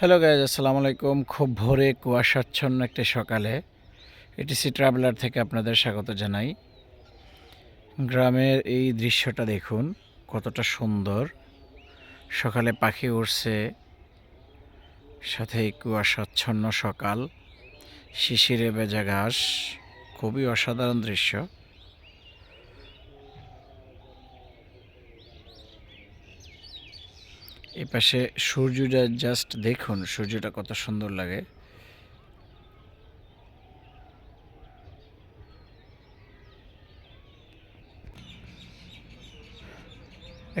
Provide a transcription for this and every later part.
Hello guys আসসালামু আলাইকুম খুব ভোরে কুয়াশাচ্ছন্ন একটি সকালে এটিসি ট্রাভেলার থেকে আপনাদের স্বাগত জানাই। গ্রামের এই দৃশ্যটা দেখুন, কতটা সুন্দর। সকালে পাখি উঠছে সাথে কুয়াশাচ্ছন্ন সকাল, শিশিরে বেজা ঘাস, খুবই অসাধারণ দৃশ্য। এই পাশে সূর্যটা জাস্ট দেখুন, সূর্যটা কত সুন্দর লাগে।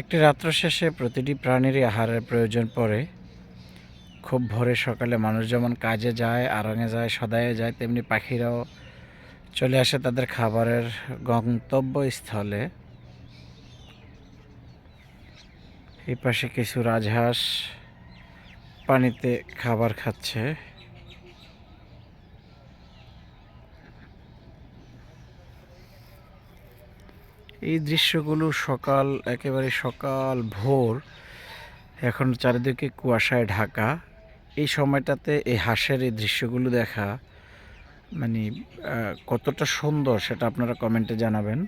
একটি রাত্র শেষে প্রতিটি প্রাণীরই আহারের প্রয়োজন পড়ে। খুব ভোরে সকালে মানুষ যেমন কাজে যায় আরঙে যায়, সদায়ে যায়, তেমনি পাখিরাও চলে আসে তাদের খাবারের গন্তব্যস্থলে। এই পাশে কিছু রাজহাঁস পানিতে খাবার খাচ্ছে। এই দৃশ্যগুলো সকাল, একেবারে সকাল ভোর, এখন চারিদিকে কুয়াশায় ঢাকা। এই সময়টাতে এই হাঁসের এই দৃশ্যগুলো দেখা মানে কতটা সুন্দর সেটা আপনারা কমেন্টে জানাবেন।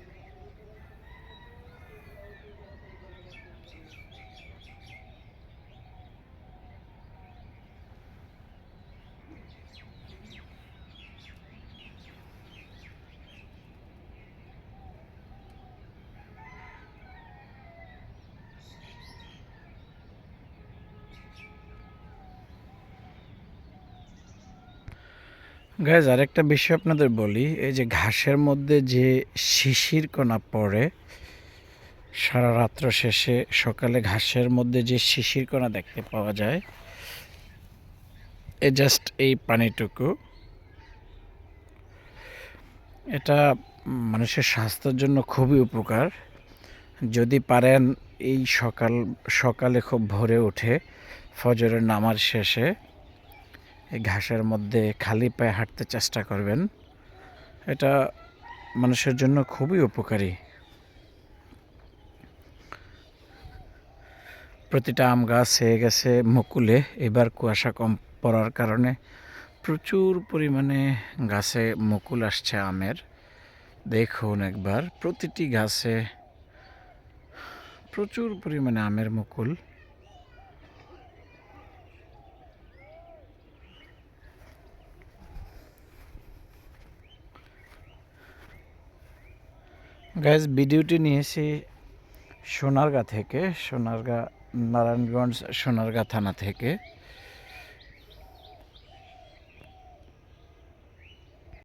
গাইজ আরেকটা বিষয় আপনাদের বলি, এই যে ঘাসের মধ্যে যে শিশির কণা পড়ে, সারা রাত্র শেষে সকালে ঘাসের মধ্যে যে শিশির কণা দেখতে পাওয়া যায়, এ জাস্ট এই পানিটুকু। এটা মানুষের স্বাস্থ্যের জন্য খুবই উপকার। যদি পারেন এই সকাল, সকালে খুব ভোরে উঠে ফজরের নামার শেষে ঘাসের মধ্যে খালি পায়ে হাঁটতে চেষ্টা করবেন। এটা মানুষের জন্য খুবই উপকারী। প্রতিটা আম গাছ হয়ে গেছে মুকুলে, এবার কুয়াশা কম পড়ার কারণে প্রচুর পরিমাণে গাছে মুকুল আসছে আমের। দেখুন একবার, প্রতিটি গাছে প্রচুর পরিমাণে আমের মুকুল। গাইজ ভিডিওটি নিয়েছি সোনারগা থেকে সোনারগা নারায়ণগঞ্জ সোনারগা থানা থেকে।